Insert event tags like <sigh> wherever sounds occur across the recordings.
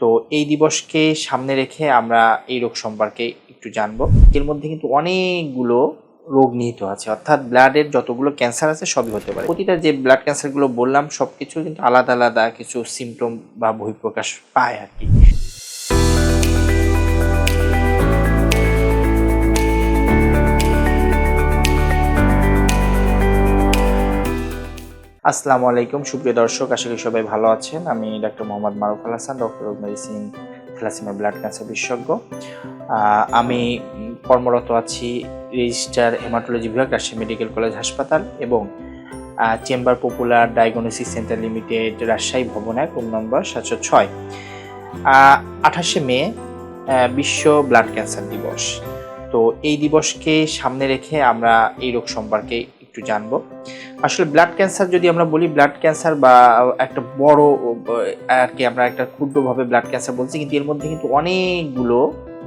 তো এই দিবসকে সামনে রেখে আমরা এই রোগ সম্পর্কে একটু জানব। এর মধ্যে কিন্তু অনেকগুলো রোগ নিহিত আছে। অর্থাৎ ব্লাডের যতগুলো ক্যান্সার আছে, সবই হতে পারে। প্রতিটা যে ব্লাড ক্যান্সারগুলো বললাম সব কিছু কিন্তু আলাদা আলাদা কিছু সিমটম বা বহিঃপ্রকাশ পায় আর কি। আসসালামু আলাইকুম। সুপ্রিয় দর্শক, আশা করি সবাই ভালো আছেন। আমি doctor Mohammad Maruf Al Hasan doctor of medicine thalassemia blood cancer বিশেষজ্ঞ। আমি কর্মরত আছি রেজিস্টার হেমাটোলজি বিভাগ রাজশাহী মেডিকেল কলেজ হাসপাতাল এবং chamber popular diagnosis centre limited Rajshahi ভবন এক রুম নম্বর সাতশো ছয়। আঠাশে মে বিশ্ব ব্লাড ক্যান্সার দিবস। তো এই দিবসকে সামনে রেখে আমরা এই রোগ সম্পর্কে একটু জানব। আসলে ব্লাড ক্যান্সার যদি আমরা বলি ব্লাড ক্যান্সার বা একটা বড় আর কি আমরা একটা ক্ষুদ্রভাবে ব্লাড ক্যান্সার বলছি, কিন্তু এর মধ্যে কিন্তু অনেকগুলো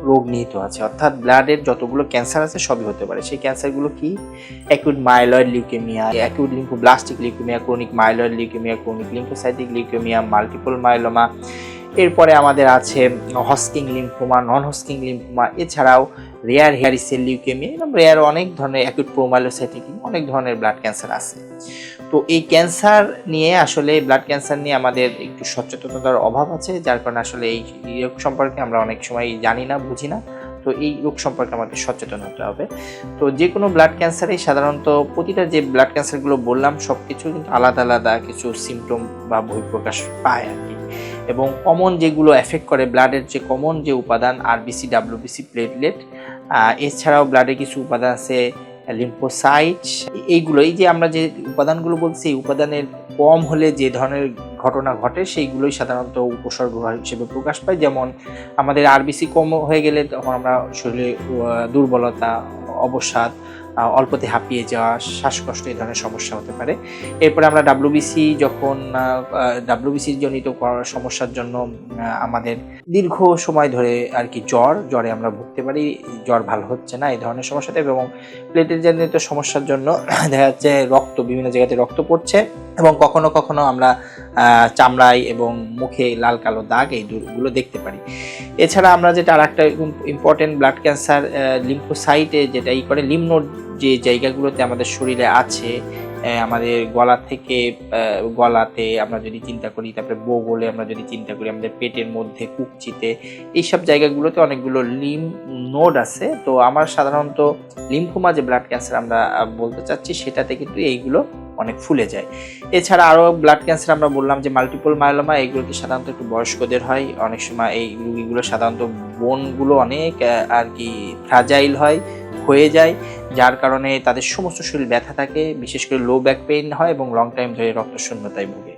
রোগ নিহিত আছে। অর্থাৎ ব্লাডের যতগুলো ক্যান্সার আছে, সবই হতে পারে। সেই ক্যান্সারগুলো কি? Acute myeloid leukaemia acute lymphoblastic leukaemia chronic myeloid leukaemia chronic lymphocytic leukaemia multiple myeloma এরপরে আমাদের আছে Hodgkin lymphoma non Hodgkin lymphoma এছাড়াও রেয়ার হেয়ার সেল লিউকেমিয়া এবং রেয়ার অনেক ধরনের অ্যাকিউট প্রোমাইলোসাইটিক অনেক ধরনের ব্লাড ক্যান্সার আছে। তো এই ক্যান্সার নিয়ে আসলে ব্লাড ক্যান্সার নিয়ে আমাদের একটু সচেতনতার অভাব আছে, যার কারণে আসলে এই সম্পর্কে আমরা অনেক সময় জানি না, বুঝি না। তো এই রোগ সম্পর্কে আমাদের সচেতন হতে হবে। তো যে কোনো ব্লাড ক্যান্সারে সাধারণত প্রতিটা যে ব্লাড ক্যান্সারগুলো বললাম সব কিছু কিন্তু আলাদা আলাদা কিছু সিমটম বা বহিঃপ্রকাশ পায় আর কি। এবং কমন যেগুলো এফেক্ট করে ব্লাডের যে কমন যে উপাদান আরবিসি ডাব্লিউবিসি প্লেটলেট এছাড়াও ব্লাডে কিছু উপাদান আছে লিম্ফোসাইট এইগুলো, এই যে আমরা যে উপাদানগুলো বলছি, এই উপাদানের কম হলে যে ধরনের ঘটনা ঘটে, সেইগুলোই সাধারণত উপসর্গ হিসেবে প্রকাশ পায়। যেমন আমাদের আরবিসি কম হয়ে গেলে তখন আমরা শরীরে দুর্বলতা, অবসাদ অল্পতে হাঁপিয়ে যাওয়া, শ্বাসকষ্ট, এই ধরনের সমস্যা হতে পারে। এরপরে আমরা ডাব্লিউবিসি যখন ডাব্লিউবিসি জনিত সমস্যার জন্য আমাদের দীর্ঘ সময় ধরে আর কি জ্বর, জ্বরে আমরা ভুগতে পারি, জ্বর ভালো হচ্ছে না, এই ধরনের সমস্যাতে এবং প্লেটের জনিত সমস্যার জন্য <clears throat> দেখা যাচ্ছে রক্ত, বিভিন্ন জায়গাতে রক্ত পড়ছে এবং কখনো কখনো আমরা চামড়ায় এবং মুখে লাল কালো দাগ, এই গুলো দেখতে পারি। এছাড়া আমরা যেটা আর একটা ইম্পর্টেন্ট ব্লাড ক্যান্সার লিম্ফোসাইটে যেটা ই করে লিমনোড যে জায়গাগুলোতে আমাদের শরীরে আছে আমাদের গলা থেকে গলাতে আমরা যদি চিন্তা করি, তারপরে বগলে আমরা যদি চিন্তা করি, আমাদের পেটের মধ্যে, কুকচিতে, এইসব জায়গাগুলোতে অনেকগুলো লিম নোড আছে। তো আমার সাধারণত লিম্ফোমা যে ব্লাড ক্যান্সার আমরা বলতে চাচ্ছি, সেটাতে কিন্তু এইগুলো অনেক ফুলে যায়। এছাড়া আরও ব্লাড ক্যান্সার আমরা বললাম যে মাল্টিপল মায়োলোমা এইগুলোতে সাধারণত একটু বয়স্কদের হয়। অনেক সময় এই রুগীগুলো সাধারণত বোনগুলো অনেক আর কি ফ্রাজাইল হয়। হয়ে যায়, যার কারণে তাদের সমস্ত শরীর ব্যথা থাকে, বিশেষ করে লো ব্যাক পেইন হয় এবং লং টাইম ধরে রক্তশূন্যতায় ভোগে।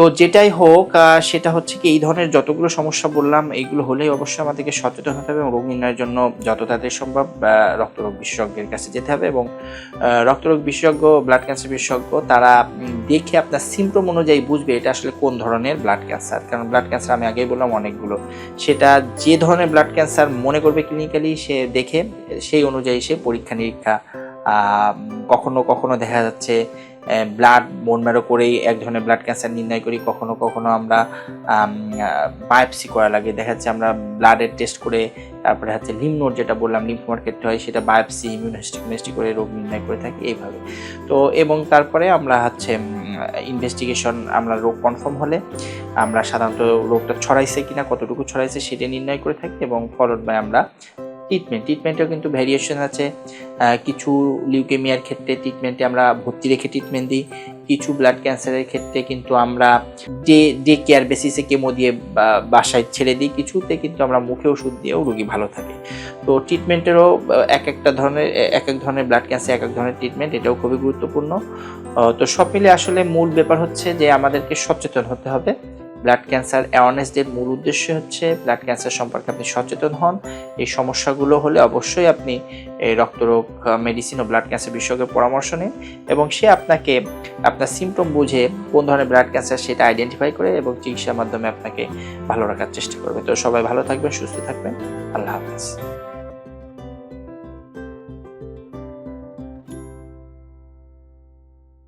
তো যেটাই হোক সেটা হচ্ছে কি এই ধরনের যতগুলো সমস্যা বললাম এইগুলো হলেই অবশ্যই আমাদেরকে সচেতন হতে হবে এবং রোগ নির্ণয়ের জন্য যত তাড়াতাড়ি সম্ভব রক্তরোগ বিশেষজ্ঞের কাছে যেতে হবে এবং রক্তরোগ বিশেষজ্ঞ ব্লাড ক্যান্সার বিশেষজ্ঞ, তারা দেখে আপনার সিমটম অনুযায়ী বুঝবে এটা আসলে কোন ধরনের ব্লাড ক্যান্সার কারণ ব্লাড ক্যান্সার আমি আগেই বললাম অনেকগুলো। সেটা যে ধরনের ব্লাড ক্যান্সার মনে করবে ক্লিনিক্যালি সে দেখে, সেই অনুযায়ী সে পরীক্ষা নিরীক্ষা কখনো কখনো দেখা যাচ্ছে ব্লাড বোন ম্যারো করেই এক ধরনের ব্লাড ক্যান্সার নির্ণয় করি। কখনো কখনো আমরা বায়োপসি করা লাগে। দেখা যাচ্ছে আমরা ব্লাডের টেস্ট করে তারপরে হচ্ছে লিমনোড যেটা বললাম লিম্ফোমার ক্ষেত্রে হয়, সেটা বায়োপসি ইমিউনোহিস্টিকমিস্টি করে রোগ নির্ণয় করে থাকি এইভাবে। তো এবং তারপরে আমরা হচ্ছে ইনভেস্টিগেশন আমরা রোগ কনফার্ম হলে আমরা সাধারণত রোগটা ছড়াইছে কিনা, কতটুকু ছড়াইছে সেটা নির্ণয় করে থাকি এবং ফলোড বাই আমরা ট্রিটমেন্ট ট্রিটমেন্টেও কিন্তু ভ্যারিয়েশন আছে। কিছু লিউকেমিয়ার ক্ষেত্রে ট্রিটমেন্টে আমরা ভর্তি রেখে ট্রিটমেন্ট দিই, কিছু ব্লাড ক্যান্সারের ক্ষেত্রে কিন্তু আমরা ডে ডে কেয়ার বেসিসে কেমো দিয়ে বাসায় ছেড়ে দিই, কিছুতে কিন্তু আমরা মুখে ওষুধ দিয়েও রোগী ভালো থাকে। তো ট্রিটমেন্টেরও এক একটা ধরনের, এক এক ধরনের ব্লাড ক্যান্সার এক এক ধরনের ট্রিটমেন্ট এটাও খুবই গুরুত্বপূর্ণ। তো সব মিলে আসলে মূল ব্যাপার হচ্ছে যে আমাদেরকে সচেতন হতে হবে। ব্লাড ক্যান্সার অ্যাওয়ারনেস ডের মূল উদ্দেশ্য হচ্ছে ব্লাড ক্যান্সার সম্পর্কে আপনি সচেতন হন। এই সমস্যাগুলো হলে অবশ্যই আপনি, এই রক্তরোগ মেডিসিন ও ব্লাড ক্যান্সার বিশেষজ্ঞের পরামর্শ নিন এবং সে আপনাকে, আপনার সিমটম বুঝে কোন ধরনের ব্লাড ক্যান্সার সেটা আইডেন্টিফাই করে এবং চিকিৎসার মাধ্যমে আপনাকে ভালো রাখার চেষ্টা করবে। তো সবাই ভালো থাকবেন, সুস্থ থাকবেন। আল্লাহ হাফিজ।